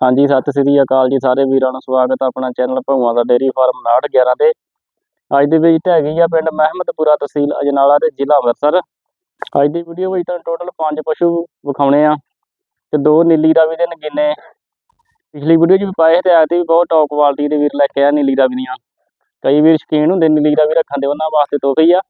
ਹਾਂਜੀ ਸਤਿ ਸ੍ਰੀ ਅਕਾਲ ਜੀ ਸਾਰੇ ਵੀਰਾਂ ਨੂੰ ਸਵਾਗਤ ਹੈ ਆਪਣਾ ਚੈਨਲ ਭਗਵਾਨ ਦਾ ਡੇਰੀ ਫਾਰਮ 911 ਤੇ। ਅੱਜ ਦੀ ਵਿਜ਼ਿਟ ਹੈਗੀ ਆ ਪਿੰਡ ਮਹਿਮਦਪੁਰਾ ਤਹਿਸੀਲ ਅਜਨਾਲਾ ਤੇ ਜ਼ਿਲ੍ਹਾ ਅੰਮ੍ਰਿਤਸਰ। ਅੱਜ ਦੀ ਵੀਡੀਓ ਵਿੱਚ ਤਾਂ ਟੋਟਲ 5 ਪਸ਼ੂ ਵਿਖਾਉਣੇ ਆ ਤੇ ਦੋ ਨੀਲੀ ਰਾਵੀ ਦੇ ਨਗੀਨੇ। ਪਿਛਲੀ ਵੀਡੀਓ 'ਚ ਵੀ ਪਾਏ ਤੇ ਆਤੇ ਵੀ ਬਹੁਤ ਟੌਪ ਕੁਆਲਿਟੀ ਦੇ ਵੀਰ ਲੈ ਕੇ ਆ ਨੀਲੀ ਰਾਵੀ ਦੀਆਂ। ਕਈ ਵੀਰ ਸ਼ੌਕੀਨ ਹੁੰਦੇ ਨੀਲੀ ਰਾਵੀ ਰੱਖਣ ਦੇ ਉਹਨਾਂ ਵਾਸਤੇ ਤੋਹਫੇ ਹੀ ਆ।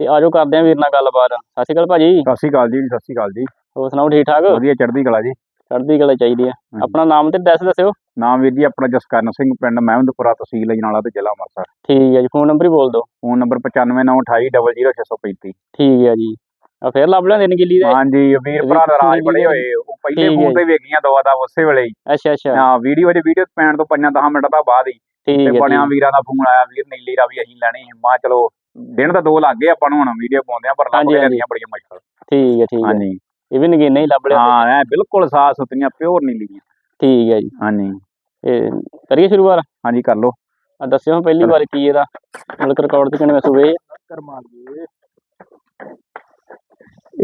ਤੇ ਆਜੋ ਕਰਦੇ ਆ ਵੀਰ ਨਾਲ ਗੱਲਬਾਤ। ਸਤਿ ਸ਼੍ਰੀ ਅਕਾਲ ਭਾਜੀ। ਸਤਿ ਸ਼੍ਰੀ ਅਕਾਲ ਜੀ ਸਤਿ ਸ਼੍ਰੀ ਅਕਾਲ ਜੀ। ਹੋਰ ਸੁਣਾਓ ਠੀਕ ਠਾਕ? ਵਧੀਆ ਚੜ੍ਹਦੀ ਕਲਾ ਜੀ। ਚੜ੍ਹਦੀ ਕਲਾ ਚਾਹੀਦੀ ਆ। ਆਪਣਾ ਨਾਮ ਤੇ ਐਡਰੈਸ ਦੱਸਿਓ। ਨਾਮ ਵੀਰ ਜੀ ਆਪਣਾ ਜਸਕਰਨ ਸਿੰਘ ਪਿੰਡ ਮਹਿਮਦਪੁਰਾ ਤਹਿਸੀਲ ਅਜਨਾਲਾ ਤੇ ਜ਼ਿਲ੍ਹਾ ਅੰਮ੍ਰਿਤਸਰ। ਠੀਕ ਹੈ ਜੀ ਫੋਨ ਨੰਬਰ ਹੀ ਬੋਲ ਦਿਓ। ਫੋਨ ਨੰਬਰ 9598200635 ਠੀਕ ਹੈ ਜੀ। ਆ ਫੇਰ ਲੱਭ ਲੈਂਦੇ ਨੇ ਗਿੱਲੀ ਦੇ? ਹਾਂਜੀ ਵੀਰ ਭਰਾ ਨਾਰਾਜ਼ ਬੜੇ ਹੋਏ। ਉਹ ਪਹਿਲੇ ਫੋਨ ਤੇ ਵੇਖੀਆਂ ਦਵਾ ਦਾ ਉਸੇ ਵੇਲੇ ਹੀ। ਅੱਛਾ ਅੱਛਾ। ਹਾਂ ਵੀਡੀਓ ਦੇ ਵੀਡੀਓ ਪੈਣ ਤੋਂ 5-10 ਮਿੰਟ ਦਾ ਬਾਅਦ ਹੀ। ਠੀਕ ਤੇ ਹੈ ਬਣਿਆ ਵੀਰਾਂ ਦਾ ਫੋਨ ਆਇਆ ਵੀਰ ਨੀਲੀ ਰਾਵੀ ਅਸੀਂ ਲੈਣੀ ਸੀ। ਮਾ ਚਲੋ ਦਿਨ ਤਾਂ ਦੋ ਲੱਗ ਗਏ ਆਪਾਂ ਨੂੰ ਹੁਣ ਵੀਡੀਓ ਪਾਉਂਦੇ ਆ ਪਰ ਲੱਭ। ਲੈਣੀਆਂ ਬੜੀਆਂ ਮੁਸ਼ਕਲ। ਠੀਕ ਹੈ ਠੀਕ ਹੈ ਹਾਂਜੀ। ਇਹ ਵੀ ਨਗੀਨੇ ਹੀ ਲੱਭ ਲਿਆ ਹਾਂ ਐ ਬਿਲਕੁਲ ਸਾਫ਼ ਸੁਥਰੀਆਂ ਪਿਓਰ ਨੀਲੀਆਂ ਠੀਕ ਹੈ ਜੀ। ਹਾਂਜੀ। ਇਹ ਕਰੀਏ ਸ਼ੁਰੂਆਤ? ਹਾਂਜੀ ਕਰ ਲਓ। ਆ ਦੱਸਿਓ ਪਹਿਲੀ। ਵਾਰ ਕੀ ਇਹਦਾ ਮਤਲਬ ਰਿਕਾਰਡ ਤੇ ਕਿੰਨੇ ਸੂਏ ਇਹ?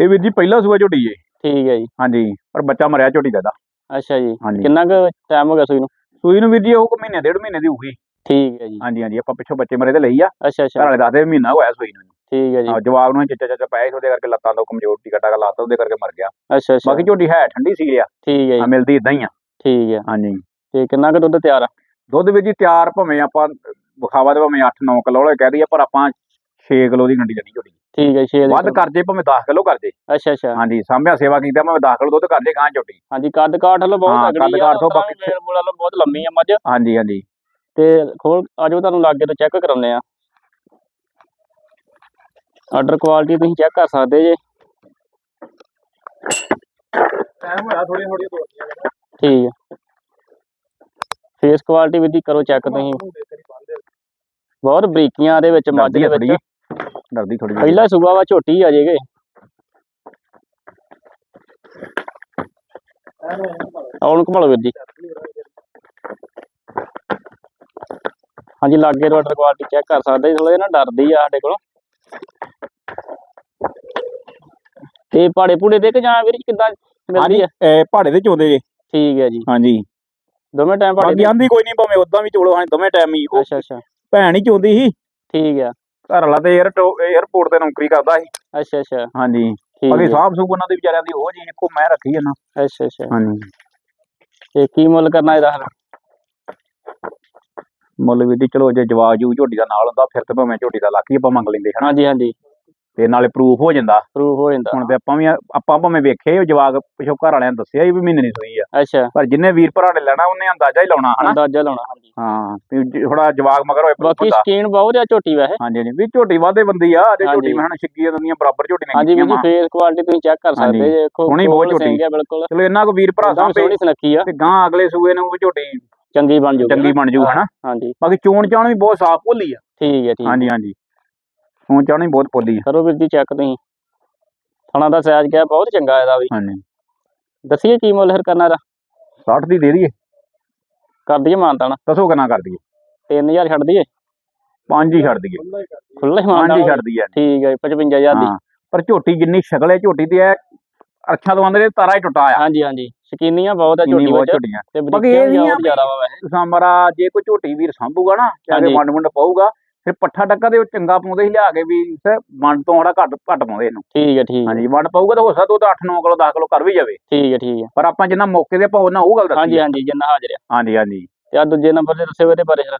ਵੀਰ ਜੀ ਪਹਿਲਾ ਸੂਆ ਝੋਟੀ ਏ। ਠੀਕ ਹੈ ਜੀ। ਹਾਂਜੀ ਪਰ ਬੱਚਾ ਮਰਿਆ ਝੋਟੀ ਦਾ। ਅੱਛਾ ਜੀ। ਕਿੰਨਾ ਕੁ ਟਾਈਮ ਹੋ ਗਿਆ ਸੂਈ ਨੂੰ? ਸੂਈ ਨੂੰ ਵੀਰ ਜੀ ਉਹ ਕੁ ਮਹੀਨੇ ਡੇਢ ਮਹੀਨੇ ਦੀ ਹੋਊਗੀ ਠੀਕ ਹੈ ਜੀ। ਹਾਂਜੀ ਹਾਂਜੀ ਆਪਾਂ ਪਿੱਛੋਂ ਬੱਚੇ ਮਰੇ ਤੇ ਲਈ ਆ। ਅੱਛਾ ਅੱਛਾ। ਵਾਲੇ ਦੱਸਦੇ ਮਹੀਨਾ ਹੋਇਆ ਸੂਈ ਨੂੰ। ਠੀਕ ਹੈ ਜੀ। ਹਾਂ ਜਵਾਬ ਨੂੰ ਚੱਚਾ ਚੱਚਾ ਪੈ ਉਹਦੇ ਕਰਕੇ ਲੱਤਾਂ ਤੋਂ ਕਮਜ਼ੋਰ ਟੀ ਕੱਟਾ ਲਾਤਾ ਉਹਦੇ ਕਰਕੇ ਮਰ ਗਿਆ। ਅੱਛਾ ਅੱਛਾ। ਬਾਕੀ ਝੋਟੀ ਹੈ ਠੰਡੀ ਸੀ ਆ। ਠੀਕ ਹੈ ਜੀ। ਆ ਮਿਲਦੀ ਇਦਾਂ ਹੀ ਆ। ਠੀਕ ਹੈ। ਹਾਂਜੀ। ਤੇ ਕਿੰਨਾ ਕੁ ਦੁੱਧ ਤਿਆਰ ਆ? ਦੁੱਧ ਵਿੱਚ ਜੀ ਤਿਆਰ ਭਾਵੇਂ ਆਪਾਂ ਵਿਖਾਵਾ ਦੇ ਭਾਵੇਂ 8-9 ਕਿਲੋ ਵਾਲੇ ਕਹਿ ਦਈਏ ਪਰ ਆਪਾਂ 6 ਕਿਲੋ ਦੀ ਗੰਡੀ ਜਣੀ ਝੋਟੀ। ਠੀਕ ਹੈ 6 ਵੱਧ ਕਰ ਜੇ ਭਾਵੇਂ 10 ਕਿਲੋ ਕਰ ਜੇ ਅੱਛਾ ਅੱਛਾ। ਹਾਂਜੀ ਸਾਂਭਿਆ ਸੇਵਾ ਕੀਤਾ ਭਾਵੇਂ 10 ਕਿਲੋ ਦੁੱਧ ਕਰ ਜੇ ਗਾਂ ਝੋਟੀ। ਹਾਂਜੀ ਕੱਦ ਕਾਠ ਵੱਲੋਂ ਬਹੁਤ ਤਗੜੀ ਕੱਦ ਕਾਠ ਤੋਂ ਬਾਕੀ ਵੀ ਮੇਲ ਮੂਲ ਬਹੁਤ ਲੰਮੀ ਆ ਮੱਝ। ਹਾਂਜੀ ਹਾਂਜੀ। ਤੇ ਖੋਲ ਆਜੋ ਤੁਹਾਨੂੰ ਲਾਗੇ ਤੋਂ ਚੈੱਕ ਕਰਾਉਂਦੇ ਆ। ਆਰਡਰ ਕੁਆਲਿਟੀ ਤੁਸੀਂ ਚੈੱਕ ਕਰ ਸਕਦੇ ਜੇ। ਟਾਈਮ ਹੋਇਆ ਥੋੜੀ ਥੋੜੀ ਠੀਕ ਹੈ ਫੇਸ ਕੁਆਲਿਟੀ ਵੀ ਦੀ ਕਰੋ ਚੈੱਕ ਤੁਸੀਂ। ਬਹੁਤ ਬਰੀਕੀਆਂ ਦੇ ਵਿੱਚ ਮੱਝ ਦੇ ਵਿੱਚ। ਡਰਦੀ ਥੋੜੀ ਪਹਿਲਾ ਸੂਬਾ ਵਾ ਝੋਟੀ ਆ ਜੇਗੇ ਆਉਣ ਘੁਮਲ ਵੀਰ ਜੀ। ਹਾਂਜੀ ਲਾਗੇ ਤੋਂ ਆਰਡਰ ਕੁਆਲਿਟੀ ਚੈੱਕ ਕਰ ਸਕਦੇ ਥੋੜਾ ਜਿਹਾ ਨਾ ਡਰਦੀ ਆ ਸਾਡੇ ਕੋਲੋਂ। ਤੇ ਪਾੜੇ ਪੂੜੇ ਦੇ ਕੇ ਜਾਂ ਵੀਰ ਜੀ ਕਿੱਦਾਂ ਮਿਲਦੀ ਆ? ਇਹ ਪਹਾੜੇ ਦੇ ਚੋਂਦੇ ਜੇ। ਠੀਕ ਹੈ ਜੀ। ਹਾਂਜੀ। ਦੋਵੇਂ ਟਾਈਮ ਪਾੜੇ ਬਾਕੀ ਆਂਦੀ ਕੋਈ ਨਹੀਂ ਭਾਵੇਂ ਉਦਾਂ ਵੀ ਚੋਲੋ ਹਾਂ ਦੋਵੇਂ ਟਾਈਮ ਹੀ। ਅੱਛਾ ਅੱਛਾ। ਭੈਣ ਹੀ ਚੋਂਦੀ ਸੀ। ਠੀਕ ਆ। ਘਰ ਵਾਲਾ ਤੇ 에어ਪੋਰਟ ਤੇ ਨੌਕਰੀ ਕਰਦਾ ਸੀ। ਅੱਛਾ ਅੱਛਾ। ਹਾਂਜੀ। ਬਾਕੀ ਹੈ ਸਾਹਬ ਸੂਬ ਉਹਨਾਂ ਦੀ ਵਿਚਾਰਿਆਂ ਦੀ ਉਹ ਜੀ ਇੱਕੋ ਮੈਂ ਰੱਖੀ ਨਾ। ਅੱਛਾ ਅੱਛਾ। ਹਾਂਜੀ। ਤੇ ਕੀ ਮੁੱਲ ਕਰਨਾ ਇਹਦਾ? ਫਿਰ? ਮੁੱਲ ਵੀ ਦੀ ਚਲੋ ਜੇ ਜਵਾਬ ਜੂ ਝੋਟੀ ਦਾ ਨਾਲ ਹੁੰਦਾ ਫਿਰ ਤੇ ਭਾਵੇਂ ਝੋਟੀ ਦਾ ਲੱਖ ਹੀ ਆਪਾਂ ਮੰਗ ਲੈਂਦੇ ਹਨਾ? ਹਾਂਜੀ ਹਾਂਜੀ। ਤੇ ਨਾਲੇ ਪ੍ਰੂਫ ਹੋ ਜਾਂਦਾ। ਪ੍ਰੂਫ ਹੋ ਜਾਂਦਾ। ਹੁਣ ਤੇ ਆਪਾਂ ਵੀ ਆਪਾਂ ਭਾਵੇਂ ਵੇਖੇ ਉਹ ਜਵਾਬ ਪਿਛੋ ਘਰ ਵਾਲਿਆਂ ਨੇ ਦੱਸਿਆ ਵੀ ਮਹੀਨੇ ਦੀ ਸੂਈ ਆ। ਅੱਛਾ। ਪਰ ਜਿੰਨੇ ਵੀਰ ਭਰਾ ਨੇ ਲੈਣਾ ਉਹਨੇ ਅੰਦਾਜ਼ਾ ਹੀ ਲਾਉਣਾ ਹਨਾ? ਅੰਦਾਜ਼ਾ ਲਾਉਣਾ ਹਾਂਜੀ। ਹਾਂ ਤੇ ਥੋੜਾ ਜਵਾਬ ਮਗਰ ਹੋਏ ਬਾਕੀ ਸਕੀਨ ਬਹੁਤ ਆ ਝੋਟੀ ਵੈਸੇ। ਹਾਂਜੀ ਹਾਂਜੀ। ਵੀ ਝੋਟੀ ਵਾਦੇ ਬੰਦੀ ਆ ਜੇ ਝੋਟੀ। ਮੈਂ ਹਣ ਛਿੱਗੀ ਦੰਦੀਆਂ ਬਰਾਬਰ ਝੋਟੀ ਨੇ ਹਾਂਜੀ ਜੀ ਕੀਤੀਆਂ ਫੇਸ ਕੁਆਲਿਟੀ ਤੁਸੀਂ ਚੈੱਕ ਕਰ। ਸਕਦੇ ਜੇ ਦੇਖੋ ਸੋਹਣੀ ਬਹੁਤ ਝੋਟੀ। ਬਿਲਕੁਲ। ਚਲੋ ਇਹਨਾਂ ਕੋ ਵੀਰ ਭਰਾ ਵੀ ਸਾਂਭੇ ਸੋਹਣੀ ਸੁਨੱਖੀ ਆ। ਤੇ ਗਾਂ ਅਗਲੇ ਸੂਏ ਨੂੰ ਵੀ ਝੋਟੀ ਚੰਗੀ ਬਣ ਜੂਗੀ ਚੰਗੀ ਬਣ ਜੂ ਹਨਾ? ਹਾਂਜੀ। ਬਾਕੀ ਚੋਣ ਚਾਣ ਵੀ ਬਹੁਤ ਸਾਫ਼ ਭੋਲੀ ਆ। ਠੀਕ ਹੈ ਠੀਕ। ਹਾਂਜੀ ਹਾਂਜੀ। ਚਾਣ ਵੀ ਬਹੁਤ ਭੋਲੀ ਆ। ਕਰੋ ਵੀਰ ਜੀ ਚੈੱਕ ਤੁਸੀਂ। ਥਣਾ ਦਾ ਸਾਈਜ਼ ਕਿਆ ਬਹੁਤ ਚੰਗਾ ਇਹਦਾ ਵੀ। ਹਾਂਜੀ। ਦੱਸੀਏ ਕੀ ਮੁੱਲ ਫਿਰ ਕਰਨਾ ਇਹਦਾ? 60 ਦੀ ਦੇ ਦਈਏ। ਕਰ ਦਈਏ ਮਾਨਤਾਨ ਦੱਸੋ ਕਿੰਨਾ ਕਰ ਦਈਏ? 3000 ਛੱਡ ਦਈਏ? ਪੰਜ ਹੀ ਛੱਡ ਦਈਏ। ਖੁੱਲਾ ਹੀ ਪੰਜ ਹੀ ਮਾਨਤਾਨ ਛੱਡ ਦਈਏ। ਠੀਕ ਹੈ 55000 ਦੀ। ਪਰ ਝੋਟੀ ਜਿੰਨੀ ਸ਼ਕਲ ਹੈ ਝੋਟੀ ਦੀ ਹੈ ਅੱਛਾ ਤੋਂ ਆਂਦੇ ਤਾਰਾ ਹੀ ਟੁੱਟਾ ਆ। ਹਾਂਜੀ ਹਾਂਜੀ। ਸ਼ਕੀਨੀਆਂ ਬਹੁਤ ਆ ਝੋਟੀ ਬਹੁਤ ਝੋਟੀਆਂ। ਤੇ ਬਾਕੀ ਇਹ ਨਹੀਂ ਆ ਜ਼ਿਆਦਾ ਵਾ ਵੈਸੇ। ਸਾਮਰਾ ਜੇ ਕੋਈ ਝੋਟੀ ਵੀਰ ਸੰਭੂਗਾ ਨਾ ਚਾਹੇ। ਵੰਡ ਵੰਡ ਪਾਊਗਾ ਫਿਰ ਪੱਠਾ ਟੱਕਾ ਦੇ ਉਹ ਚੰਗਾ ਪਾਉਂਦੇ ਸੀ ਲਿਆ ਕੇ ਵੀ ਸਰ ਵੰਡ ਤੋਂ ਥੋੜਾ ਘੱਟ ਘੱਟ ਪਾਉਂਦੇ ਇਹਨੂੰ। ਠੀਕ ਹੈ ਠੀਕ ਹਾਂਜੀ ਵੰਡ ਪਾਊਗਾ ਤਾਂ ਹੋ ਸਕਦਾ ਉਹ ਤਾਂ 8 9 ਕਿਲੋ 10 ਕਿਲੋ ਕਰ ਵੀ ਜਾਵੇ। ਠੀਕ ਹੈ ਠੀਕ ਹੈ। ਪਰ ਆਪਾਂ ਜਿੰਨਾ ਮੌਕੇ ਦੇ ਆਪਾਂ ਉਹਨਾਂ ਉਹ ਗੱਲ ਦੱਸੀ ਹਾਂਜੀ ਆ। ਹਾਂਜੀ ਜਿੰਨਾ ਹਾਜ਼ਰ ਆ। ਹਾਂਜੀ ਹਾਂਜੀ। ਤੇ ਆ ਦੂਜੇ ਨੰਬਰ ਤੇ ਦੱਸਿਓ ਇਹਦੇ ਬਾਰੇ ਜਰਾ।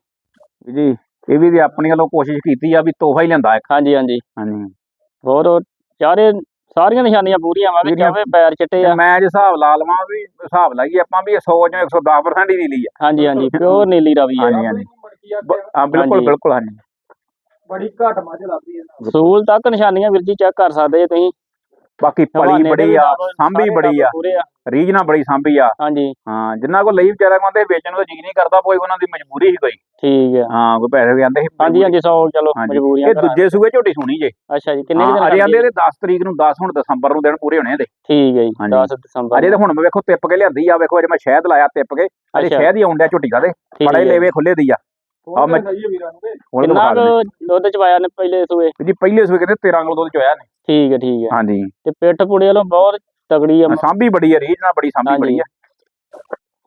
ਜੀ ਇਹ ਵੀ ਆਪਣੀ ਵੱਲੋਂ ਕੋਸ਼ਿਸ਼ ਕੀਤੀ ਆ ਵੀ ਤੋਹਫਾ ਹੀ ਲੈਂਦਾ ਇੱਕ। ਹਾਂਜੀ ਹਾਂਜੀ। ਹਾਂਜੀ। ਹੋਰ ਚਾਰੇ ਸਾਰੀਆਂ ਨਿਸ਼ਾਨੀਆਂ ਪੂਰੀਆਂ ਵਾ। ਚਾਵੇ ਪੈਰ ਚਿੱਟੇ ਆ। ਮੈਂ ਜੇ ਹਿਸਾਬ ਲਾ ਲਵਾਂ ਵੀ ਹਿਸਾਬ ਲਾਈਏ ਆਪਾਂ ਵੀ 100 ਚੋਂ 110% ਹੀ ਨਹੀਂ ਲਈ ਆ। ਹਾਂਜੀ ਹਾਂਜੀ ਪਿਓਰ ਨੀਲੀ ਰਾਵੀ ਹੈ ਹਾਂਜੀ ਹਾਂਜੀ। ਬਿਲਕੁਲ। ਬਿਲਕੁਲ ਹਾਂਜੀ। ਬੜੀ ਘੱਟ ਮੱਝ ਲੱਭਦੀ ਹੈ ਸੂਲ ਤੱਕ ਨਿਸ਼ਾਨੀਆਂ ਵੀਰ ਜੀ ਚੈੱਕ ਕਰ ਸਕਦੇ ਜੇ ਤੁਸੀਂ। ਬਾਕੀ ਪਲੀ ਦੇ ਬੜੀ ਆ ਸਾਂਭੀ ਬੜੀ ਆ। ਰੀਜਨਾ ਬੜੀ ਸਾਂਭੀ ਆ। ਹਾਂਜੀ। ਹਾਂ ਜਿੰਨਾ ਕੋ ਲਈ ਵਿਚਾਰਾ ਕਹਿੰਦੇ ਵੇਚਣ ਨੂੰ ਜੀ ਨਹੀਂ ਕਰਦਾ ਕੋਈ ਉਹਨਾਂ ਦੀ ਮਜਬੂਰੀ ਸੀ ਕੋਈ। ਠੀਕ ਹੈ ਹਾਂ ਕੋਈ ਪੈਸੇ ਵੀ ਆਂਦੇ ਸੀ ਹਾਂਜੀ ਹਾਂਜੀ ਸੌ ਚਲੋ ਹਾਂਜੀ। ਮਜਬੂਰੀਆਂ ਇਹ ਦੂਜੇ ਸੂਏ ਝੋਟੀ ਸੁਣੀ ਜੇ। ਅੱਛਾ ਜੀ ਕਿੰਨੇ ਦਿਨ ਹਾਂ, ਕਰਦੀ ਆਂਦੇ ਹੈ? ਤੇ 10 ਤਰੀਕ ਨੂੰ 10 ਹੁਣ ਦਸੰਬਰ ਨੂੰ ਦਿਨ ਪੂਰੇ ਹੋਣੇ ਇਹਦੇ ਠੀਕ ਹੈ ਜੀ ਹਾਂਜੀ। 10 ਦਸੰਬਰ ਅਜੇ ਤਾਂ ਹੁਣ ਮੈਂ ਵੇਖੋ ਤਿੱਪ ਕੇ ਲਿਆਂਦੀ ਆ ਵੇਖੋ ਅਜੇ ਮੈਂ ਸ਼ਹਿਦ ਲਾਇਆ ਤਿੱਪ ਕੇ। ਅਜੇ। ਸ਼ਹਿਦ ਹੀ ਆਉਂਦਿਆ ਝੋਟੀ ਦਾ ਠੀਕ ਬੜੇ ਹੈ। ਲੇਵੇ ਖੁੱਲੇ ਦੀ ਆ। ਥੋੜਾ ਮੈਂ- ਜਿਹਾ ਸਹੀ ਵੀਰਾਂ ਨੂੰ ਤੇ। ਹੁਣ ਕਿੰਨਾ ਦਿਖਾ ਦਿੰਦੇ। ਕੁ ਦੁੱਧ ਚਵਾਇਆ ਨੇ ਪਹਿਲੇ ਸੂਏ? ਜੀ ਪਹਿਲੇ ਸੂਏ ਕਹਿੰਦੇ 13 ਕਿਲੋ ਦੁੱਧ ਚੋਇਆ ਨੇ ਠੀਕ ਹੈ ਠੀਕ ਹੈ। ਹਾਂਜੀ। ਤੇ ਪਿੱਠ ਪੁੜੇ ਵੱਲੋਂ ਬਹੁਤ ਤਗੜੀ ਆ। ਸਾਂਭੀ ਬੜੀ ਆ ਰੀਜਨਾ ਬੜੀ ਸਾਂਭੀ ਹਾਂਜੀ। ਬੜੀ ਆ।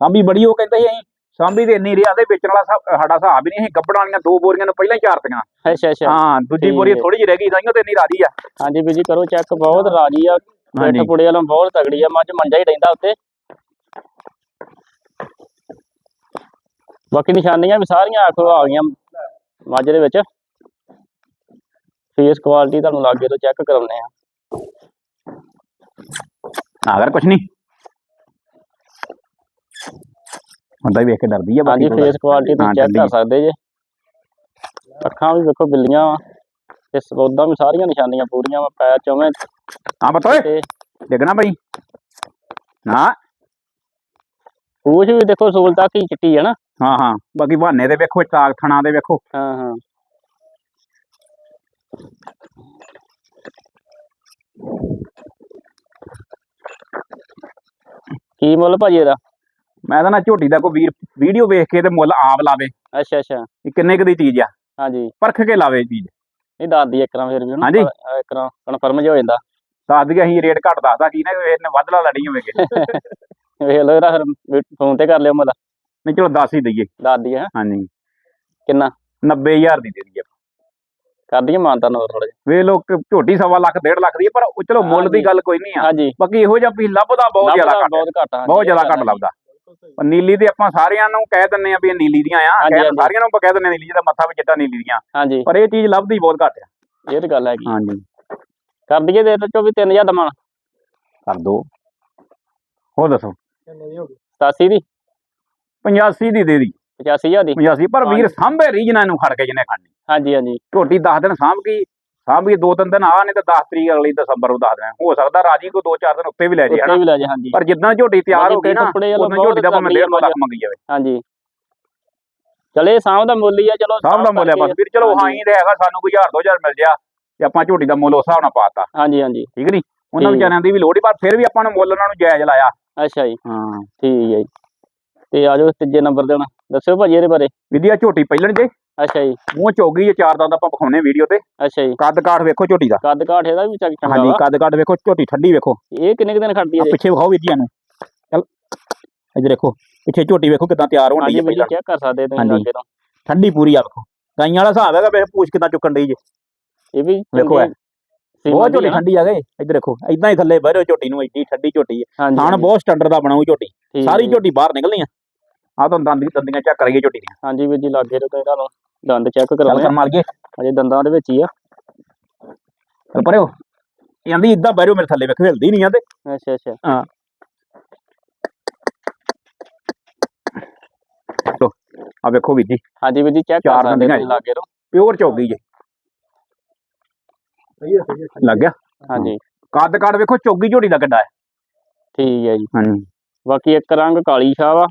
ਸਾਂਭੀ ਬੜੀ ਉਹ ਕਹਿੰਦੇ ਸੀ ਅਸੀਂ। ਸਾਂਭੀ ਤੇ ਇੰਨੀ ਰਿਆ ਦੇ ਵੇਚਣ ਵਾਲਾ ਸਾ- ਸਾਡਾ ਹਿਸਾਬ ਹੀ ਨਹੀਂ ਅਸੀਂ ਗੱਬੜ ਵਾਲੀਆਂ ਦੋ ਬੋਰੀਆਂ ਨੂੰ ਪਹਿਲਾਂ ਹੀ ਚਾਰਤੀਆਂ ਅੱਛਾ ਅੱਛਾ। ਹਾਂ ਦੂਜੀ ਠੀਕ ਬੋਰੀ ਹੈ। ਥੋੜੀ ਜਿਹੀ ਰਹਿ ਗਈ ਸਾਈਆਂ ਤੇ ਇੰਨੀ ਰਾਜੀ ਆ। ਹਾਂਜੀ ਵੀਰ ਜੀ ਕਰੋ ਚੈੱਕ ਬਹੁਤ ਰਾਜੀ ਆ। ਹਾਂਜੀ। ਪਿੱਠ ਪੁੜੇ ਵਾਲਾ ਬਹੁਤ ਤਗੜੀ ਆ। ਮੱਝ ਮੰਜਾ ਹੀ ਰਹਿੰਦਾ ਉੱਤੇ ਬਾਕੀ ਨਿਸ਼ਾਨੀਆਂ ਵੀ ਸਾਰੀਆਂ ਆਖੋ ਆ ਗਈਆਂ ਮੱਝ ਦੇ ਵਿੱਚ। ਫੇਸ ਕੁਆਲਿਟੀ ਤੁਹਾਨੂੰ ਲਾਗੇ ਤੋਂ ਚੈੱਕ ਕਰਾਉਣੇ ਆ ਅਗਰ ਕੁਛ ਨਹੀਂ ਹੁੰਦਾ ਹੀ ਵੇਖ ਕੇ ਡਰਦੀ ਆ ਬਾਕੀ ਫੇਸ ਕੁਆਲਿਟੀ ਤੁਸੀਂ ਚੈੱਕ ਕਰ ਸਕਦੇ ਜੇ। ਅੱਖਾਂ ਵੀ ਵੇਖੋ ਬਿੱਲੀਆਂ ਵਾ। ਤੇ ਸਬੋਦਾਂ ਵੀ ਸਾਰੀਆਂ ਨਿਸ਼ਾਨੀਆਂ ਪੂਰੀਆਂ ਵਾ ਪੈਰ ਚੋਵੇਂ। ਹਾਂ ਬਤੋਏ ਤੇ ਡਿੱਗਣਾ ਬਈ। ਨਾ ਪੂਛ ਵੀ ਦੇਖੋ ਸੂਲ ਤੱਕ ਹੀ ਚਿੱਟੀ ਹੈ ਨਾ। ਹਾਂ ਹਾਂ। ਬਾਕੀ ਬਹਾਨੇ ਦੇ ਵੇਖੋ ਚਾਕ ਥਣਾ ਦੇ ਵੇਖੋ। ਹਾਂ ਹਾਂ। ਕੀ ਮੁੱਲ ਭਾਜੀ ਇਹਦਾ? ਮੈਂ ਤਾਂ ਨਾ ਝੋਟੀ ਦਾ ਕੋਈ ਵੀਰ ਵੀਡੀਓ ਵੇਖ ਕੇ ਤੇ ਮੁੱਲ ਆਪ ਲਾਵੇ। ਅੱਛਾ ਅੱਛਾ। ਕਿ ਕਿੰਨੇ ਕੁ ਦੀ ਚੀਜ਼ ਆ। ਹਾਂਜੀ। ਪਰਖ ਕੇ ਲਾਵੇ ਚੀਜ਼। ਇਹ ਦੱਸਦੀ ਇੱਕ ਰਾਂ ਫਿਰ ਵੀ ਉਹਨੂੰ। ਹਾਂਜੀ। ਪਰ- ਇੱਕ ਰਾਂ ਕਨਫਰਮ ਜਿਹਾ ਹੋ ਜਾਂਦਾ। ਦੱਸ ਦਈਏ ਅਸੀਂ ਰੇਟ ਘੱਟ ਦੱਸਦਾ ਕੀ ਨਾ ਇਹਨੇ ਵੱਧ ਲਾ ਲੜੀ ਹੋਵੇਗੇ। ਵੇਖ ਲਓ ਇਹਦਾ ਫਿਰ ਫੋਨ ਤੇ ਕਰ ਲਿਓ ਮੁੱਲ। ਨਹੀਂ ਚਲੋ ਦੱਸ ਹੀ ਦਈਏ। ਦੱਸਦੀ ਹੈ? ਹਾਂਜੀ। ਕਿੰਨਾ? 90000 ਦੀ ਦੇ ਦਈਏ ਕਰਦੀ ਹੈ ਮਾਨਤਾ ਨੋਰ ਥੋੜਾ ਜਿਹਾ। ਵੇ ਲੋਕ ਝੋਟੀ ਸਵਾ ਲੱਖ ਡੇਢ ਲੱਖ ਦੀ ਹੈ, ਪਰ ਉਹ ਚਲੋ ਮੁੱਲ ਦੀ ਹਾਂਜੀ। ਗੱਲ ਕੋਈ ਨਹੀਂ ਆ। ਹਾਂਜੀ। ਬਾਕੀ ਇਹੋ ਜਿਹਾ ਵੀ ਲੱਭਦਾ ਬਹੁਤ ਜ਼ਿਆਦਾ ਲੱਭਦਾ ਘੱਟ। ਬਹੁਤ ਘੱਟ ਹਾਂਜੀ, ਬਹੁਤ ਜ਼ਿਆਦਾ ਘੱਟ ਲੱਭਦਾ। ਪਰ ਨੀਲੀ ਦੇ ਆਪਾਂ ਸਾਰਿਆਂ ਨੂੰ ਕਹਿ ਦਿੰਨੇ ਆ ਵੀ ਇਹ ਨੀਲੀ ਦੀਆਂ ਆ। ਹਾਂਜੀ, ਕਹਿ ਹਾਂਜੀ। ਸਾਰਿਆਂ ਨੂੰ ਆਪਾਂ ਕਹਿ ਦਿੰਨੇ ਆ ਨੀਲੀ ਦਾ ਮੱਥਾ ਵੀ ਚਿੱਟਾ ਨੀਲੀ ਦੀਆਂ। ਹਾਂਜੀ। ਪਰ ਇਹ ਚੀਜ਼ ਲੱਭਦੀ ਬਹੁਤ ਘੱਟ ਆ। ਇਹ ਤਾਂ ਗੱਲ ਹੈਗੀ। ਹਾਂਜੀ। ਕਰ ਦਈਏ ਦੇ ਚੋ ਵੀ 3000 ਦਮਨ ਕਰ ਦੋ। ਹੋਰ ਦੱਸੋ। ਕਿੰਨੇ ਦੀ ਹੋ ਗਈ? 87 ਦੀ। 85 ਦੀ ਦੇ ਦੀ। 85000 ਦੀ? 85 ਪਰ ਵੀਰ ਸਾਂਭੇ ਰੀਜਨਾਂ ਨੂੰ ਖੜ ਕੇ ਜਿਹਨੇ ਖਾਣੀ। ਹਾਂਜੀ ਹਾਂਜੀ। ਝੋਟੀ 10 ਦਿਨ ਸਾਂਭ ਗਈ ਸਾਂਭ ਦੋ ਤਿੰਨ ਦਿਨ ਆ ਨਹੀਂ ਤਾਂ 10 ਤਰੀਕ ਅਗਲੀ ਦਸੰਬਰ ਨੂੰ ਦੱਸ ਦੇਣਾ ਹੋ ਸਕਦਾ ਰਾਜੀ ਕੋ ਦੋ ਚਾਰ ਦਿਨ ਉੱਤੇ ਵੀ ਲੈ ਜੇ ਉੱਤੇ ਵੀ ਲੈ ਜਾ ਹਾਂਜੀ। ਪਰ ਜਿੱਦਾਂ ਝੋਟੀ ਤਿਆਰ ਹੋ ਗਈ ਨਾ ਕੱਪੜੇ ਵਾਲਾ ਉਹਨਾਂ ਝੋਟੀ ਦਾ ਭਾਵੇਂ 1.5 ਤਗੜੀ ਲੱਖ ਮੰਗੀ ਜਾਵੇ। ਹਾਂਜੀ। ਚਲੇ ਸਾਂਭ ਦਾ ਮੁੱਲ ਹੀ ਆ ਚਲੋ ਸਾਂਭ ਦਾ ਮੁੱਲ ਹੈ ਬਸ ਵੀਰ ਚਲੋ ਹਾਂ। ਹੀ ਤੇ ਹੈਗਾ ਸਾਨੂੰ ਕੋਈ 1000 2000 ਮਿਲ ਜਾ ਤੇ ਆਪਾਂ ਝੋਟੀ ਦਾ ਮੁੱਲ ਉਸ ਹਿਸਾਬ ਨਾਲ ਪਾਤਾ ਹਾਂਜੀ ਹਾਂਜੀ। ਠੀਕ ਨਹੀਂ? ਉਹਨਾਂ। ਵਿਚਾਰਿਆਂ ਦੀ ਵੀ ਲੋੜ ਹੀ ਪਰ ਫਿਰ ਵੀ ਆਪਾਂ ਨੂੰ ਮੁੱਲ ਉਹਨਾਂ ਨੂੰ ਜਾਇਜ਼ ਲਾਇਆ। ਅੱਛਾ ਜੀ। ਹਾਂ। ਠੀਕ ਹੈ ਜੀ। ਤੇ ਆ ਜਾਓ ਤੀਜੇ ਨੰਬਰ ਤੇ ਹੁਣ। ਦੱਸਿਓ ਭਾਜੀ ਇਹਦੇ ਬਾਰੇ। ਵਿਧਿਆ ਝੋਟੀ ਪਹਿਲਣ ਜੇ। ਅੱਛਾ ਜੀ। ਮੂੰਹ ਚੌਗੀ ਜੇ ਚਾਰ ਦੰਦ ਆਪਾਂ ਵਿਖਾਉਣੇ ਵੀਡੀਓ ਤੇ। ਅੱਛਾ ਜੀ। ਕੱਦ ਕਾਠ ਵੇਖੋ ਝੋਟੀ ਦਾ। ਕੱਦ ਕਾਠ ਇਹਦਾ ਵੀ ਚੱਕ ਚੰਗਾ ਹਾਂਜੀ ਕੱਦ ਕਾਠ ਵੇਖੋ ਝੋਟੀ ਠੰਡੀ ਵੇਖੋ। ਇਹ ਕਿੰਨੇ ਕੁ ਦਿਨ ਖੜਦੀ ਹੈ ਪਿੱਛੇ ਵਿਖਾਓ ਜੀ ਨੂੰ ਚਲ ਇੱਧਰ ਦੇਖੋ ਪਿੱਛੇ ਝੋਟੀ ਵੇਖੋ ਕਿਦਾਂ ਤਿਆਰ ਹੋਣ ਦੀ ਹੈ ਪਹਿਲਾਂ। ਚੈੱਕ ਕਰ ਸਕਦੇ ਤੁਸੀਂ ਤੋਂ। ਠੰਡੀ ਪੂਰੀ ਆ ਵੇਖੋ। ਗਾਈਆਂ ਵਾਲਾ ਹਿਸਾਬ ਹੈਗਾ ਵੇ ਪੂਛ ਕਿਦਾਂ ਚੁੱਕਣ ਡਈ ਜੇ। ਇਹ ਵੀ ਵੇਖੋ ਬਹੁਤ ਦੀ ਝੋਟੀ। ਠੰਡੀ ਆ ਗਏ। ਇੱਧਰ ਦੇਖੋ ਇਦਾਂ ਹੀ ਥੱਲੇ ਬਹਿਰੋ ਝੋਟੀ ਨੂੰ ਇੱਡੀ ਠੰਡੀ ਝੋਟੀ ਹੈ। ਥਾਣ ਬਹੁਤ ਸਟੈਂਡਰਡ ਦਾ ਬਣਾਉ ਝੋਟੀ। ਸਾਰੀ। ਝੋਟੀ ਬਾਹਰ ਨਿਕਲਣੀ ਆ। ਆ ਤਾਂ ਦੰਦ ਦੰਦੀਆਂ ਚੈੱਕ ਕਰੀਏ ਝੋਟੀ ਦੀਆਂ। ਹਾਂਜੀ ਵੀਰ ਜੀ ਲੱਗੇ ਤੋਂ ਇਹਨਾਂ ਨੂੰ। ਦੰਦ ਚੈੱਕ ਚੱਲ ਕਰਾਉਣੇ ਕਰ ਮਾਰ ਗਏ ਅਜੇ ਦੰਦਾਂ ਦੇ ਵਿੱਚ ਹੀ ਆ। ਚੱਲ ਪਰਿਓ ਇਹ ਆਂਦੀ ਇਦਾਂ ਬਹਿਰੋ ਮੇਰੇ ਥੱਲੇ ਵੇਖ ਹਿਲਦੀ ਨਹੀਂ ਆ ਤੇ। ਅੱਛਾ ਅੱਛਾ। ਆ ਵੇਖੋ ਵੀਰ ਜੀ। ਹਾਂਜੀ ਵੀਰ ਜੀ ਚੈੱਕ ਕਰ ਚਾਰ ਸਕਦੇ ਦੰਦੀਆਂ ਤੁਸੀਂ ਲੱਗੇ ਤੋਂ ਪਿਓਰ ਚੌਗੀ ਜੇ। ਸਹੀ ਹੈ ਸਹੀ ਲੱਗ ਗਿਆ? ਹਾਂਜੀ। ਕੱਦ ਕਾਠ ਵੇਖੋ ਚੌਗੀ ਝੋਟੀ ਦਾ ਗੱਡਾ ਹੈ। ਠੀਕ ਹੈ ਜੀ। ਹਾਂਜੀ। ਬਾਕੀ ਇੱਕ ਰੰਗ ਕਾਲੀ ਸ਼ਾਹ ਵਾ।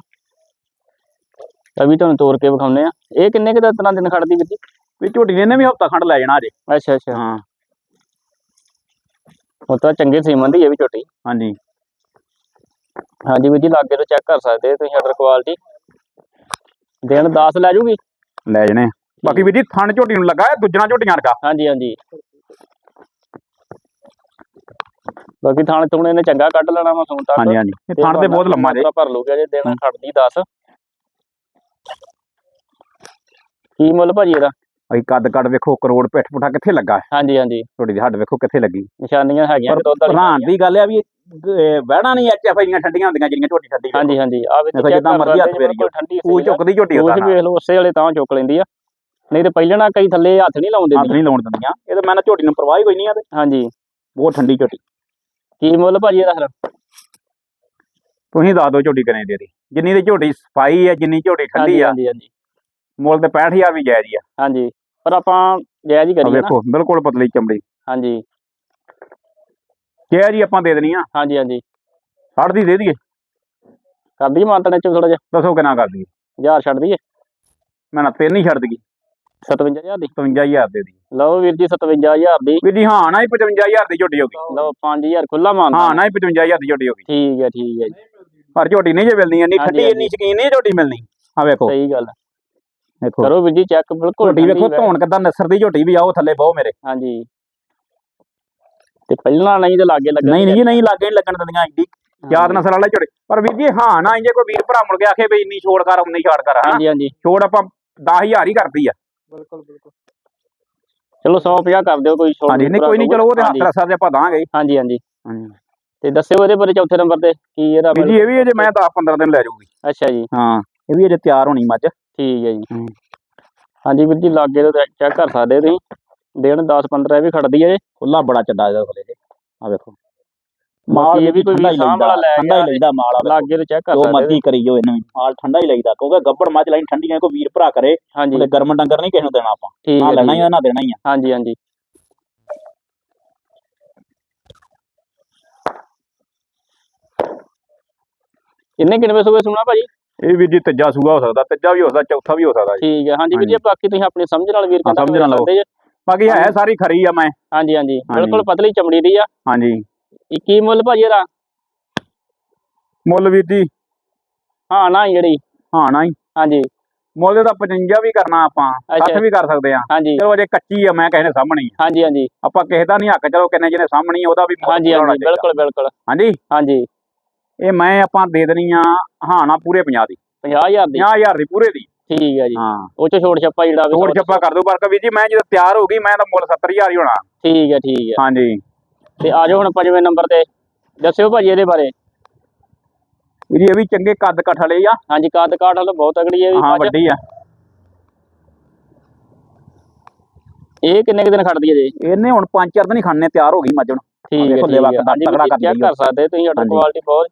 ਇਹ ਵੀ ਤੁਹਾਨੂੰ ਤੋੜ ਕੇ ਵਿਖਾਉਂਦੇ ਆ ਇਹ ਕਿੰਨੇ ਕੁ ਦਾ ਤਰ੍ਹਾਂ ਦਿਨ ਖੜਦੀ ਜੀ? ਵੀ ਝੋਟੀ ਨੇ ਇਹਨੇ ਵੀ ਹਫਤਾ ਖੰਡ ਲੈ ਜਾਣਾ ਅਜੇ ਅੱਛਾ ਅੱਛਾ। ਹਾਂ। ਉਹ ਤਾਂ ਚੰਗੇ ਸੀਮਨ ਦੀ ਇਹ ਵੀ ਝੋਟੀ। ਹਾਂਜੀ। ਹਾਂਜੀ ਵੀਰ ਜੀ ਲਾਗੇ ਤੋਂ ਚੈੱਕ ਕਰ ਸਕਦੇ ਤੁਸੀਂ ਆਰਡਰ ਕੁਆਲਿਟੀ। ਦਿਨ 10 ਲੈ ਜੂਗੀ? ਲੈ ਜਾਣੇ। ਬਾਕੀ ਵੀਰ ਜੀ ਥਣ ਝੋਟੀ ਨੂੰ ਲੱਗਾ ਦੂਜਣਾ ਝੋਟੀਆਂ ਵਰਗਾ। ਹਾਂਜੀ ਹਾਂਜੀ। ਬਾਕੀ ਥਾਣੇ ਥੁਣੇ ਨੇ ਚੰਗਾ ਕੱਢ ਲੈਣਾ ਵਾ ਸੂਣ ਤੱਕ। ਹਾਂਜੀ ਹਾਂਜੀ। ਥਣ ਤੇ ਬਹੁਤ ਲੰਮਾ ਜੇ। ਭਰ ਲੂਗਾ ਜੇ ਦਿਨ ਖੜਦੀ 10 ਕੀ ਮੁੱਲ ਭਾਜੀ ਇਹਦਾ? ਅਸੀਂ ਕੱਦ ਕੱਦ ਵੇਖੋ ਕਰੋੜ ਪਿੱਠ ਪੁੱਠਾ ਕਿੱਥੇ ਲੱਗਾ? ਹੈ ਹਾਂਜੀ ਹਾਂਜੀ। ਝੋਟੀ ਦੀ ਹੱਡ ਵੇਖੋ ਕਿੱਥੇ ਲੱਗੀ। ਨਿਸ਼ਾਨੀਆਂ ਹੈਗੀਆਂ ਪਰ ਦੁੱਧ ਹੈਰਾਨ ਦੀ ਗੱਲ ਆ ਵੀ ਬਹਿਣਾ ਨਹੀਂ ਐਚ ਐਫ ਆਈਆਂ ਠੰਡੀਆਂ ਹੁੰਦੀਆਂ ਜਿਹੜੀਆਂ ਝੋਟੀ ਠੰਡੀ ਹਾਂਜੀ ਹਾਂਜੀ। ਆ ਵਿੱਚ ਜਿੱਦਾਂ ਕਰ ਮਰਜ਼ੀ ਹੱਥ ਫੇਰੀ ਉਹ ਸੀ ਚੁੱਕਦੀ ਝੋਟੀ ਉਹ ਵੇਖ ਲਓ ਉਸੇ ਵਾਲੇ ਤਾਂ ਚੁੱਕ ਲੈਂਦੀ ਆ। ਨਹੀਂ ਤੇ ਪਹਿਲਣਾ ਕਈ ਥੱਲੇ ਹੱਥ ਨਹੀਂ ਲਾਉਂਦੇ ਹੱਥ ਨਹੀਂ ਲਾਉਣ ਦਿੰਦੀਆਂ। ਇਹ ਤਾਂ ਮੈਂ ਨਾ ਝੋਟੀ ਨੂੰ ਪਰਵਾਹ ਹੀ ਕੋਈ ਨਹੀਂ ਆ ਤੇ। ਹਾਂਜੀ। ਬਹੁਤ ਠੰਡੀ ਝੋਟੀ। ਕੀ ਮੁੱਲ ਭਾਜੀ ਇਹਦਾ ਫਿਰ? ਤੁਸੀਂ ਦੱਸ ਦਿਓ ਝੋਟੀ ਕਿੰਨੇ ਦੀ ਦੀ ਜਿੰਨੀ ਦੀ ਝੋਟੀ ਸਫ਼ਾਈ ਹੈ ਜਿੰਨੀ ਝੋਟੀ ਠੰਡੀ ਆ। ਹਾਂਜੀ ਹਾਂਜੀ। ਮੁੱਲ ਤੇ 65000 ਵੀ ਜਾਇਜ਼ ਹੀ ਆ। ਹਾਂਜੀ ਪਰ ਆਪਾਂ ਜਾਇਜ਼ ਹੀ ਕਰੀਏ ਨਾ। ਵੇਖੋ ਬਿਲਕੁਲ ਪਤਲੀ ਚਮੜੀ। ਹਾਂਜੀ। ਜਾਇਜ਼ ਹੀ ਆਪਾਂ ਦੇ ਦੇਣੀ ਆ। ਹਾਂਜੀ ਹਾਂਜੀ। 60 ਦੀ ਦੇ ਦਈਏ। ਕਰਦੀ ਮਾਨਤਨੇ ਚ ਥੋੜਾ ਜਿਹਾ। ਦੱਸੋ ਕਿੰਨਾ ਕਰ ਦਈਏ। ਹਜ਼ਾਰ ਛੱਡ ਦਈਏ। ਮੈਂ ਨਾ ਤਿੰਨ ਹੀ ਛੱਡ ਦਈਏ। 57000 ਦੀ। 55000 ਦੇ ਦੀ ਲਓ ਵੀਰ ਜੀ 57000 ਦੀ। ਵੀਰ ਜੀ ਹਾਂ ਨਾ ਹੀ 55000 ਦੀ ਝੋਟੀ ਹੋ ਗਈ। ਲਓ 5000 ਖੁੱਲਾ ਮਾਨ ਹਾਂ ਨਾ ਹੀ 55000 ਦੀ ਝੋਟੀ ਹੋ ਗਈ। ਠੀਕ ਹੈ ਠੀਕ ਹੈ ਜੀ। ਪਰ ਝੋਟੀ ਨਹੀਂ ਜੇ ਮਿਲਣੀ ਇੰਨੀ ਠੰਡੀ। ਇੰਨੀ ਸ਼ਕੀਨ ਨਹੀਂ ਝੋਟੀ ਮਿਲਣੀ। ਆ ਵੇਖੋ। ਸਹੀ ਗੱਲ ਵੇਖੋ ਕਰੋ ਵੀਰ ਜੀ ਚੈੱਕ ਬਿਲਕੁਲ ਝੋਟੀ ਵੇਖੋ ਠੰਡੀ। ਧੌਣ ਕਿੱਦਾਂ ਨਸਰ ਦੀ ਝੋਟੀ ਵੀ ਆਓ ਥੱਲੇ ਬਹੁ ਮੇਰੇ। ਹਾਂਜੀ। ਤੇ ਪਹਿਲਾਂ ਨਹੀਂ ਤੇ ਲਾਗੇ ਲੱਗਣ ਨਹੀਂ ਨਹੀਂ ਜੀ ਨਹੀਂ ਲਾਗੇ ਨਹੀਂ ਲੱਗਣ ਦਿੰਦੀਆਂ ਐਡੀ ਯਾਦ ਨਸਲ ਵਾਲੇ ਝੋਟੇ। ਪਰ ਵੀਰ ਜੀ ਹਾਂ ਨਾ ਇੰਜੇ ਕੋਈ ਵੀਰ ਭਰਾ ਮੁੜ ਕੇ ਆਖੇ ਵੀ ਇੰਨੀ ਛੋੜ ਕਰ ਉਨੀ ਛਾੜ ਕਰ ਹਾਂਜੀ ਹਾਂਜੀ। ਛੋੜ ਆਪਾਂ 10000 ਹੀ ਕਰਦੀ ਆ। ਬਿਲਕੁਲ ਬਿਲਕੁਲ। ਚਲੋ 150 ਕਰ ਦਿਓ ਕੋਈ ਹਾਂਜੀ ਨਹੀਂ ਕੋਈ ਨਹੀਂ ਚਲੋ ਉਹਦੇ ਹੱਥ ਰਸਾ ਦੇ ਆਪਾਂ ਦਾਂਗੇ। ਹਾਂਜੀ ਹਾਂਜੀ। ਹਾਂਜੀ। ਤੇ ਦੱਸਿਓ ਇਹਦੇ ਬਾਰੇ ਚੌਥੇ ਨੰਬਰ ਤੇ ਕੀ ਇਹਦਾ ਵੀਰ ਜੀ ਇਹ ਵੀ ਅਜੇ ਮੈਂ 10 15 ਦਿਨ ਲੈ ਜਾਊਗੀ। ਅੱਛਾ ਜੀ। ਹਾਂ ਇਹ ਵੀ ਅਜੇ ਤਿਆਰ ਹੋਣੀ ਮੱਝ। ਠੀਕ ਹੈ ਜੀ। ਹਾਂਜੀ ਵੀਰ ਜੀ ਲਾਗੇ ਤੋਂ ਚੈੱਕ ਕਰ ਸਕਦੇ ਹੋ ਤੁਸੀਂ। ਦਿਨ 10 15 ਇਹ ਵੀ ਖੜਦੀ ਹੈ ਜੀ। ਖੁੱਲਾ ਬੜਾ ਚੱਡਾ ਇਹਦਾ ਥਲੇ ਤੇ ਆ ਵੇਖੋ। ਬਾਕੀ ਇਹ ਵੀ ਕੋਈ ਵਾਲਾ ਲੈ ਠੰਡਾ ਹੀ ਲਈਦਾ ਮਾਲ ਆ ਲਾਗੇ ਤੋਂ ਚੈੱਕ ਕਰ ਜੋ ਸਕਦੇ ਹੋ ਮਰਜ਼ੀ ਕਰੀ ਜੋ ਇਹਨੂੰ। ਮਾਲ ਠੰਡਾ ਹੀ ਲਈਦਾ। ਕਿਉਂਕਿ ਗੱਬੜ ਮੱਝ ਲਾਈਨ ਠੰਡੀਆਂ ਕੋਈ ਵੀਰ ਭਰਾ ਕਰੇ। ਉਹਦੇ ਗਰਮ ਡੰਗਰ ਨਹੀਂ ਕਿਸੇ ਨੂੰ ਦੇਣਾ ਆਪਾਂ। ਨਾ ਲੈਣਾ ਹੀ ਨਾ ਦੇਣਾ ਹੀ ਆ। ਹਾਂਜੀ ਹਾਂਜੀ। ਕਿੰਨੇ ਕਿੰਨੇ ਸੂਏ ਸੁਣਾ ਭਾਜੀ? ਇਹ ਵੀਰ ਜੀ ਤੀਜਾ ਸੂਆ ਹੋ ਸਕਦਾ ਤੀਜਾ ਵੀ ਹੋ ਸਕਦਾ ਚੌਥਾ ਵੀ ਹੋ ਸਕਦਾ ਜੀ। ਠੀਕ ਹੈ ਹਾਂਜੀ ਵੀਰ ਜੀ। ਬਾਕੀ ਤੁਸੀਂ ਆਪਣੀ ਸਮਝ ਨਾਲ ਵੀਰ ਕਹਿੰਦਾ ਸਮਝ ਨਾਲ ਲਓ। ਬਾਕੀ ਹੈ ਸਾਰੀ ਖਰੀ ਆ ਮੈਂ। ਹਾਂਜੀ ਹਾਂਜੀ। ਬਿਲਕੁਲ ਪਤਲੀ ਚਮੜੀ ਦੀ ਆ। ਹਾਂਜੀ। ਇਹ ਕੀ ਮੁੱਲ ਭਾਜੀ ਇਹਦਾ? ਮੁੱਲ ਵੀਰ ਜੀ। ਹਾਂ ਨਾ ਜਿਹੜੀ। ਹਾਂ ਨਾ ਹਾਂਜੀ। ਮੁੱਲ ਦਾ 55 ਵੀ ਕਰਨਾ ਆਪਾਂ ਅੱਛਾ। 60 ਵੀ ਕਰ ਸਕਦੇ ਆ। ਚਲੋ ਅਜੇ ਕੱਚੀ ਆ ਮੈਂ ਕਿਸੇ ਦੇ ਸਾਹਮਣੇ। ਹਾਂਜੀ ਹਾਂਜੀ। ਆਪਾਂ ਕਿਸੇ ਦਾ ਨਹੀਂ ਹੱਕ ਚਲੋ ਕਿੰਨੇ ਜਿਹਨੇ ਸਾਹਮਣੇ ਉਹਦਾ ਵੀ ਹਾਂਜੀ ਹਾਂਜੀ। ਬਿਲਕੁਲ ਬਿਲਕੁਲ। ਹਾਂਜੀ। ਹਾਂਜੀ। ਇਹ ਮੈਂ ਆਪਾਂ ਦੇ ਦੇਣੀ ਆ ਹਾਂ ਨਾ ਪੂਰੇ 50 ਦੀ। 50000 ਦੀ? 50000 ਦੀ ਪੂਰੇ ਦੀ। ਠੀਕ ਹੈ ਜੀ। ਹਾਂ। ਉਹ ਚ ਛੋਟ ਛੱਪਾ ਜਿਹੜਾ ਵੀ ਛੋੜ ਛੱਪਾ ਕਰ ਦੋ ਪਰ ਵੀਰ ਜੀ ਮੈਂ ਜਦੋਂ ਤਿਆਰ ਹੋ ਗਈ ਮੈਂ ਤਾਂ ਮੁੱਲ 70000 ਹੀ ਹੋਣਾ। ਠੀਕ ਹੈ ਠੀਕ ਹੈ ਹਾਂਜੀ। ਤੇ ਆ ਜਾਓ ਹੁਣ ਪੰਜਵੇਂ ਨੰਬਰ ਤੇ। ਦੱਸਿਓ ਭਾਜੀ ਇਹਦੇ ਬਾਰੇ। ਵੀਰ ਇਹ ਵੀ ਚੰਗੇ ਕੱਦ ਕੱਠ ਵਾਲੇ ਆ। ਹਾਂਜੀ ਕਾਦ ਕਾਠ ਵਾਲਾ ਬਹੁਤ ਤਗੜੀ ਹੈ ਵੀ ਹਾਂ। ਵੱਡੀ ਆ। ਇਹ ਕਿੰਨੇ ਦਿਨ ਖੜਦੀ ਹੈ ਜੀ? ਇਹਨੇ ਹੁਣ ਪੰਜ ਚਾਰ ਦਿਨ ਹੀ ਖਾਣੇ ਤਿਆਰ ਹੋ ਗਈ ਮੱਝ ਹੁਣ। ਠੀਕ ਹੈ ਦੇਖੋ ਠੀਕ ਲੇਵਾ ਹੈ ਕਿੱਦਾਂ ਹਾਂਜੀ ਤਕੜਾ ਚੈੱਕ ਕਰ ਸਕਦੇ ਤੁਸੀਂ ਹਾਂਜੀ। ਕੁਆਲਿਟੀ ਬਹੁਤ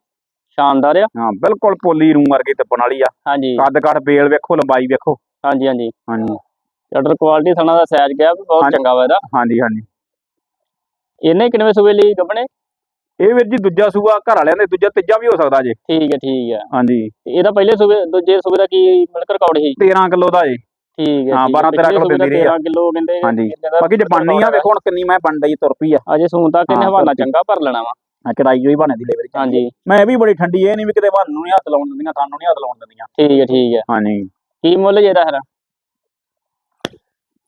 ਸ਼ਾਨਦਾਰ ਆ। ਹਾਂ ਬਿਲਕੁਲ ਪੋਲੀ ਰੂਮ ਵਰਗੀ ਤਿੱਪਣ ਵਾਲੀ ਆ। ਹਾਂਜੀ। ਕੱਦ ਕੱਠ ਬੇਲ ਵੇਖੋ ਲੰਬਾਈ ਵੇਖੋ। ਹਾਂਜੀ ਹਾਂਜੀ। ਹਾਂਜੀ। ਆਰਡਰ ਕੁਆਲਿਟੀ ਥਣਾ ਦਾ ਸਾਈਜ਼ ਗਿਆ ਵੀ ਬਹੁਤ। ਚੰਗਾ ਵਾ ਇਹਦਾ। ਹਾਂਜੀ ਹਾਂਜੀ। ਇਹਨੇ ਕਿੰਨੇ ਸੂਏ ਲਈ ਗੱਬਣੇ ਇਹ ਵੀਰ ਜੀ ਦੂਜਾ ਸੂਆ ਘਰ ਵਾਲਿਆਂ ਦੇ ਦੂਜਾ ਤੀਜਾ ਵੀ ਹੋ ਸਕਦਾ ਜੇ। ਠੀਕ ਹੈ ਠੀਕ ਹੈ। ਹਾਂਜੀ। ਇਹਦਾ ਪਹਿਲੇ ਸੂਬੇ ਦੂਜੇ ਸੂਬੇ ਦਾ ਕੀ ਮਿਲਕ ਰਿਕਾਰਡ ਸੀ? 13 ਕਿਲੋ ਦਾ ਜੇ ਠੀਕ ਹੈ ਹਾਂ, ਠੀਕ ਹੈ। 12 ਪਿਛਲੇ ਕਿਲੋ ਸੂਬੇ ਦਾ ਦਿੰਦੀ ਰਹੀ ਆ। 13 ਕਿਲੋ ਕਹਿੰਦੇ ਹਾਂਜੀ। ਬਾਕੀ ਜੇ ਬਣਨੀ ਆ ਵੇਖੋ ਹੁਣ ਕਿੰਨੀ ਮੈਂ ਬਣ ਡਈ ਤੁਰ ਪਈ ਆ। ਅਜੇ ਸੂਨ ਤੱਕ ਇਹਨੇ ਹਵਾਨਾ। ਚੰਗਾ ਭਰ ਲੈਣਾ ਵਾ। ਚੜਾਈ ਹੋਈ ਬਣੇ ਦੀ ਲੇਵਰ ਹਾਂਜੀ। ਮੈਂ ਵੀ ਬੜੀ ਠੰਡੀ ਇਹ ਨਹੀਂ ਵੀ ਕਿਤੇ ਬਹਾਨੂੰ ਨਹੀਂ ਹੱਥ ਲਾਉਣ ਦਿੰਦੀਆਂ ਤੁਹਾਨੂੰ ਨਹੀਂ ਹੱਥ ਲਾਉਣ ਦਿੰਦੀਆਂ। ਠੀਕ ਹੈ ਠੀਕ ਹੈ। ਹਾਂਜੀ। ਕੀ ਮੁੱਲ ਜੇ ਇਹਦਾ ਫਿਰ?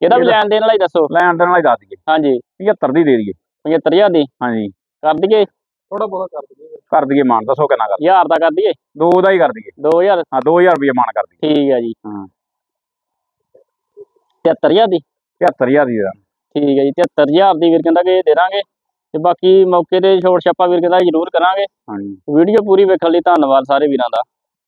ਇਹਦਾ ਵੀ ਲੈਣ ਦੇਣ ਵਾਲਾ ਹੀ ਦੱਸੋ। ਲੈਣ ਦੇਣ ਵਾਲਾ ਹੀ ਦੱਸ ਦਈਏ। ਹਾਂਜੀ। 75 ਦੀ ਦੇ ਦਈਏ। 75000 ਦੀ? ਹਾਂਜੀ। ਕਰ ਦਈਏ। ਥੋੜਾ ਬਹੁਤਾ ਕਰ ਦਈਏ। ਕਰ ਦਈਏ ਮਾਨ ਦੱਸੋ ਕਿੰਨਾ ਕਰ 1000 ਦਾ ਕਰ ਦਈਏ? ਦੋ ਦਾ ਹੀ ਕਰ ਦਈਏ। 2000 ਹਾਂ 2000 ਰੁਪਏ ਮਾਨ ਕਰ ਦਈਏ। ਠੀਕ ਹੈ ਜੀ। ਹਾਂ। 73000 ਦੀ? 75000 ਦੀ ਦੇ। ਠੀਕ ਹੈ ਜੀ 73000 ਦੀ ਵੀਰ ਕਹਿੰਦਾ ਕਿ ਦੇ ਦਾਂਗੇ। ਤੇ ਬਾਕੀ ਮੌਕੇ ਤੇ ਛੋਟ ਛਾਪਾ ਵੀਰ ਕਹਿੰਦਾ ਜ਼ਰੂਰ ਕਰਾਂਗੇ। ਹਾਂਜੀ। ਵੀਡੀਓ ਪੂਰੀ ਵੇਖਣ ਲਈ ਧੰਨਵਾਦ ਸਾਰੇ ਵੀਰਾਂ ਦਾ।